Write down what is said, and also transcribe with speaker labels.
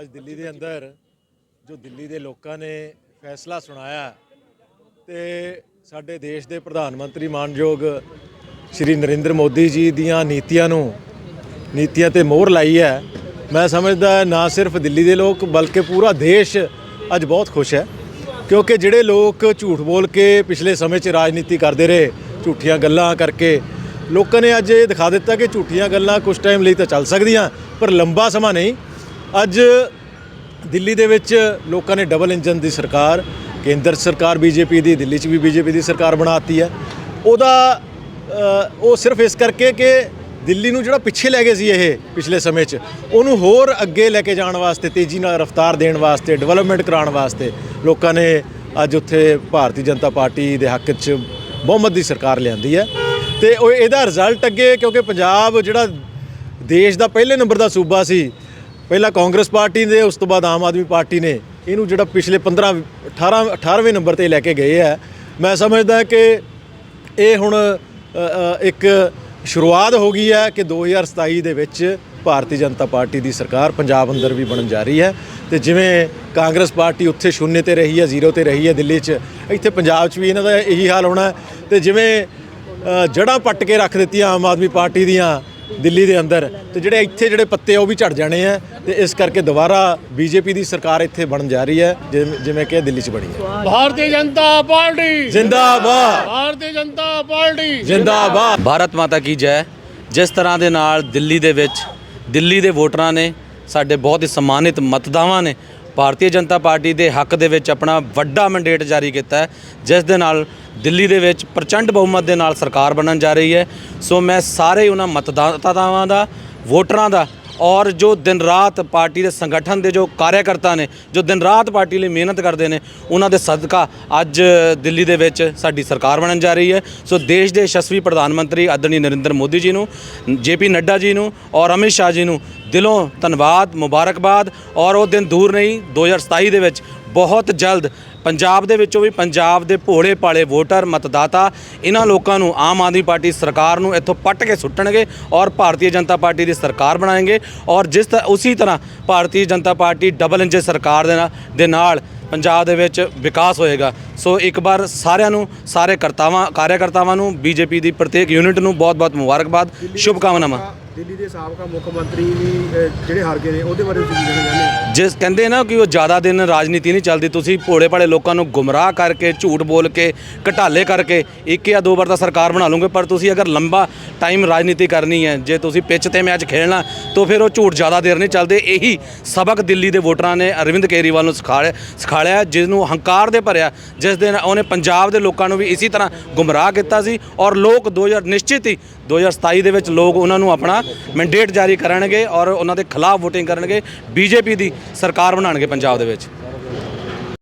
Speaker 1: ਅੱਜ ਦਿੱਲੀ ਦੇ ਅੰਦਰ ਜੋ ਦਿੱਲੀ ਦੇ ਲੋਕਾਂ ਨੇ ਫੈਸਲਾ ਸੁਣਾਇਆ ਤੇ ਸਾਡੇ ਦੇਸ਼ ਦੇ ਪ੍ਰਧਾਨ ਮੰਤਰੀ ਮਾਨਯੋਗ ਸ਼੍ਰੀ ਨਰਿੰਦਰ ਮੋਦੀ ਜੀ ਦੀਆਂ ਨੀਤੀਆਂ ਨੂੰ, ਨੀਤੀਆਂ ਤੇ ਮੋਹਰ ਲਾਈ ਹੈ। ਮੈਂ ਸਮਝਦਾ ਨਾ ਸਿਰਫ ਦਿੱਲੀ ਦੇ ਲੋਕ ਬਲਕਿ ਪੂਰਾ ਦੇਸ਼ ਅੱਜ ਬਹੁਤ ਖੁਸ਼ ਹੈ। ਕਿਉਂਕਿ ਜਿਹੜੇ ਲੋਕ ਝੂਠ ਬੋਲ ਕੇ ਪਿਛਲੇ ਸਮੇਂ 'ਚ ਰਾਜਨੀਤੀ ਕਰਦੇ ਰਹੇ, ਝੂਠੀਆਂ ਗੱਲਾਂ ਕਰਕੇ, ਲੋਕਾਂ ਨੇ ਅੱਜ ਇਹ ਦਿਖਾ ਦਿੱਤਾ ਕਿ ਝੂਠੀਆਂ ਗੱਲਾਂ ਕੁਝ ਟਾਈਮ ਲਈ ਤਾਂ ਚੱਲ ਸਕਦੀਆਂ, ਪਰ ਲੰਬਾ ਸਮਾਂ ਨਹੀਂ। ਅੱਜ ਦਿੱਲੀ ਦੇ ਵਿੱਚ ਲੋਕਾਂ ਨੇ ਡਬਲ ਇੰਜਨ ਦੀ ਸਰਕਾਰ, ਕੇਂਦਰ ਸਰਕਾਰ, ਬੀਜੇਪੀ ਦੀ, ਦਿੱਲੀ 'ਚ ਵੀ ਬੀਜੇਪੀ ਦੀ ਸਰਕਾਰ ਬਣਾਤੀ ਹੈ। ਉਹਦਾ ਉਹ ਸਿਰਫ ਇਸ ਕਰਕੇ ਕਿ ਦਿੱਲੀ ਨੂੰ ਜਿਹੜਾ ਪਿੱਛੇ ਲੈ ਗਏ ਸੀ ਇਹ ਪਿਛਲੇ ਸਮੇਂ 'ਚ, ਉਹਨੂੰ ਹੋਰ ਅੱਗੇ ਲੈ ਕੇ ਜਾਣ ਵਾਸਤੇ, ਤੇਜ਼ੀ ਨਾਲ ਰਫ਼ਤਾਰ ਦੇਣ ਵਾਸਤੇ ਡਿਵੈਲਪਮੈਂਟ ਕਰਾਉਣ ਵਾਸਤੇ ਲੋਕਾਂ ਨੇ ਅੱਜ ਉੱਥੇ ਭਾਰਤੀ ਜਨਤਾ ਪਾਰਟੀ ਦੇ ਹੱਕ 'ਚ ਬਹੁਮਤ ਦੀ ਸਰਕਾਰ ਲਿਆਂਦੀ ਹੈ। ਤੇ ਉਹ ਇਹਦਾ ਰਿਜ਼ਲਟ ਅੱਗੇ, ਕਿਉਂਕਿ ਪੰਜਾਬ ਜਿਹੜਾ ਦੇਸ਼ ਦਾ ਪਹਿਲੇ ਨੰਬਰ ਦਾ ਸੂਬਾ ਸੀ ਪਹਿਲਾਂ ਕਾਂਗਰਸ ਪਾਰਟੀ ਨੇ ਉਸ ਤੋਂ ਬਾਅਦ ਆਮ ਆਦਮੀ ਪਾਰਟੀ ਨੇ ਇਹਨੂੰ ਜਿਹੜਾ ਪਿਛਲੇ 15 18 18ਵੇਂ ਨੰਬਰ ਤੇ ਲੈ ਕੇ ਗਏ ਹੈ ਮੈਂ ਸਮਝਦਾ ਕਿ ਇਹ ਹੁਣ ਇੱਕ ਸ਼ੁਰੂਆਤ ਹੋ ਗਈ ਹੈ ਕਿ 2027 ਦੇ ਵਿੱਚ ਭਾਰਤੀ ਜਨਤਾ ਪਾਰਟੀ ਦੀ ਸਰਕਾਰ ਪੰਜਾਬ ਅੰਦਰ ਵੀ ਬਣਨ ਜਾ ਰਹੀ ਹੈ ਤੇ ਜਿਵੇਂ ਕਾਂਗਰਸ ਪਾਰਟੀ ਉੱਥੇ ਸ਼ੂਨਯ ਤੇ ਰਹੀ ਹੈ ਜ਼ੀਰੋ ਤੇ ਰਹੀ ਹੈ ਦਿੱਲੀ 'ਚ ਇੱਥੇ ਪੰਜਾਬ 'ਚ ਵੀ ਇਹਨਾਂ ਦਾ ਇਹੀ ਹਾਲ ਹੋਣਾ ਹੈ ਤੇ ਜਿਵੇਂ ਅ, ਜੜ੍ਹਾਂ ਪੱਟ ਕੇ ਰੱਖ ਦਿੱਤੀਆਂ ਆਮ ਆਦਮੀ ਪਾਰਟੀ ਦੀਆਂ ਦਿੱਲੀ ਦੇ ਅੰਦਰ ਤੇ ਜਿਹੜੇ ਇੱਥੇ ਜਿਹੜੇ ਪੱਤੇ ਆ ਉਹ ਵੀ ਝੜ ਜਾਣੇ ਆ ਤੇ ਇਸ ਕਰਕੇ ਦੁਬਾਰਾ ਬੀਜੇਪੀ ਦੀ ਸਰਕਾਰ ਇੱਥੇ ਬਣਨ ਜਾ ਰਹੀ ਹੈ ਜਿਵੇਂ- ਜਿਵੇਂ ਕਿ ਦਿੱਲੀ 'ਚ ਬਣੀ ਹੈ।
Speaker 2: ਭਾਰਤੀ ਜਨਤਾ ਪਾਰਟੀ।
Speaker 1: ਜਿੰਦਾਬਾਦ।
Speaker 2: ਭਾਰਤੀ ਜਨਤਾ ਪਾਰਟੀ।
Speaker 1: ਜਿੰਦਾਬਾਦ।
Speaker 3: ਭਾਰਤ ਮਾਤਾ ਕੀ ਜੈ। ਜਿਸ ਤਰ੍ਹਾਂ ਦੇ ਨਾਲ ਦਿੱਲੀ ਦੇ ਵਿੱਚ ਦਿੱਲੀ ਦੇ ਵੋਟਰਾਂ ਨੇ ਸਾਡੇ ਬਹੁਤ ਹੀ ਸਨਮਾਨਿਤ ਮਤਦਾਵਾਂ ਨੇ। ਭਾਰਤੀ ਜਨਤਾ ਪਾਰਟੀ ਦੇ ਹੱਕ ਦੇ ਵਿੱਚ ਆਪਣਾ ਵੱਡਾ ਮੈਂਡੇਟ ਜਾਰੀ ਕੀਤਾ ਹੈ, ਜਿਸ ਦੇ ਨਾਲ ਦਿੱਲੀ ਦੇ ਵਿੱਚ ਪ੍ਰਚੰਡ ਬਹੁਮਤ ਦੇ ਨਾਲ ਸਰਕਾਰ ਬਣਨ ਜਾ ਰਹੀ ਹੈ। ਸੋ ਮੈਂ ਸਾਰੇ ਉਹਨਾਂ ਮਤਦਾਤਾਵਾਂ ਦਾ, ਵੋਟਰਾਂ ਦਾ ਔਰ ਜੋ ਦਿਨ ਰਾਤ ਪਾਰਟੀ ਦੇ ਸੰਗਠਨ ਦੇ ਜੋ ਕਾਰਜਕਰਤਾ ਨੇ, ਜੋ ਦਿਨ ਰਾਤ ਪਾਰਟੀ ਲਈ ਮਿਹਨਤ ਕਰਦੇ ਨੇ, ਉਹਨਾਂ ਦੇ ਸਦਕਾ ਅੱਜ ਦਿੱਲੀ ਦੇ ਵਿੱਚ ਸਾਡੀ ਸਰਕਾਰ ਬਣਨ ਜਾ ਰਹੀ ਹੈ। ਸੋ ਦੇਸ਼ ਦੇ ਯਸ਼ਸਵੀ ਪ੍ਰਧਾਨ ਮੰਤਰੀ ਆਦਰਣੀ ਨਰਿੰਦਰ ਮੋਦੀ ਜੀ ਨੂੰ, ਜੇਪੀ ਨੱਡਾ ਜੀ ਨੂੰ ਔਰ ਅਮਿਤ ਸ਼ਾਹ ਜੀ ਨੂੰ ਦਿਲੋਂ ਧੰਨਵਾਦ ਮੁਬਾਰਕਬਾਦ। ਔਰ ਉਹ ਦਿਨ ਦੂਰ ਨਹੀਂ 2027 ਦੇ ਵਿੱਚ ਬਹੁਤ ਜਲਦ ਪੰਜਾਬ ਦੇ ਵਿੱਚੋਂ ਵੀ ਪੰਜਾਬ ਦੇ ਭੋਲੇ ਭਾਲੇ ਵੋਟਰ, ਮਤਦਾਤਾ ਇਹਨਾਂ ਲੋਕਾਂ ਨੂੰ ਆਮ ਆਦਮੀ ਪਾਰਟੀ ਸਰਕਾਰ ਨੂੰ ਇੱਥੋਂ ਪੱਟ ਕੇ ਸੁੱਟਣਗੇ ਔਰ ਭਾਰਤੀ ਜਨਤਾ ਪਾਰਟੀ ਦੀ ਸਰਕਾਰ ਬਣਾਏਗੇ ਔਰ ਜਿਸ ਤ, ਉਸੇ ਤਰ੍ਹਾਂ Bharatiya Janata Party double engine ਸਰਕਾਰ ਦੇ ਨਾਲ ਦੇ ਨਾਲ ਪੰਜਾਬ ਦੇ ਵਿੱਚ ਵਿਕਾਸ ਹੋਏਗਾ। ਸੋ ਇੱਕ ਵਾਰ ਸਾਰਿਆਂ ਨੂੰ, ਸਾਰੇ ਕਰਤਾਵਾਂ ਕਾਰਜਕਰਤਾਵਾਂ ਨੂੰ, ਬੀਜੇਪੀ ਦੀ ਪ੍ਰਤੀਕ ਯੂਨਿਟ ਨੂੰ ਬਹੁਤ-ਬਹੁਤ ਮੁਬਾਰਕਬਾਦ। ਸ਼ੁਭ ਕਾਮਨਾਵਾਂ
Speaker 4: ਦਿੱਲੀ ਦੇ ਸਾਬਕਾ ਮੁੱਖ ਮੰਤਰੀ ਵੀ ਜਿਹੜੇ ਹਾਰ ਗਏ ਨੇ, ਉਹਦੇ ਬਾਰੇ ਤੁਸੀਂ ਕੀ ਕਹਿਣਾ ਚਾਹੁੰਦੇ ਹੋ?
Speaker 3: ਜਿਸ ਕਹਿੰਦੇ ਨਾ ਕਿ ਉਹ ਜ਼ਿਆਦਾ ਦਿਨ ਰਾਜਨੀਤੀ ਨਹੀਂ ਚੱਲਦੀ, ਤੁਸੀਂ ਭੋਲੇ ਭਾਲੇ ਲੋਕਾਂ ਨੂੰ ਗੁੰਮਰਾਹ ਕਰਕੇ, ਝੂਠ ਬੋਲ ਕੇ, ਘਟਾਲੇ ਕਰਕੇ ਇੱਕ ਜਾਂ ਦੋ ਵਾਰ ਤਾਂ ਸਰਕਾਰ ਬਣਾ ਲਓਗੇ, ਪਰ ਤੁਸੀਂ ਅਗਰ ਲੰਬਾ ਟਾਈਮ ਰਾਜਨੀਤੀ ਕਰਨੀ ਹੈ, ਜੇ ਤੁਸੀਂ ਪਿੱਚ ਤੇ ਮੈਚ ਖੇਡਣਾ ਤਾਂ ਫਿਰ ਉਹ ਝੂਠ ਜ਼ਿਆਦਾ ਦੇਰ ਨਹੀਂ ਚੱਲਦੇ। ਇਹੀ ਸਬਕ ਦਿੱਲੀ ਦੇ ਵੋਟਰਾਂ ਨੇ ਅਰਵਿੰਦ ਕੇਜਰੀਵਾਲ ਨੂੰ ਸਿਖਾਇਆ ਸਿਖਾਲਿਆ ਜਿਸ ਨੂੰ ਹੰਕਾਰ ਦੇ ਭਰਿਆ, ਜਿਸ ਦਿਨ ਉਹਨੇ ਪੰਜਾਬ ਦੇ ਲੋਕਾਂ ਨੂੰ ਵੀ ਇਸੇ ਤਰ੍ਹਾਂ ਗੁੰਮਰਾਹ ਕੀਤਾ ਸੀ, ਔਰ ਲੋਕ 2000 ਨਿਸ਼ਚਿਤ ਹੀ 2027 ਦੇ ਵਿੱਚ ਲੋਕ ਉਹਨਾਂ ਨੂੰ ਆਪਣਾ ਮੈਂਡੇਟ ਜਾਰੀ ਕਰਨਗੇ ਔਰ ਉਹਨਾਂ ਦੇ ਖਿਲਾਫ VOTING ਕਰਨਗੇ, ਬੀਜੇਪੀ ਦੀ ਸਰਕਾਰ ਬਣਾਉਣਗੇ ਪੰਜਾਬ ਦੇ ਵਿੱਚ।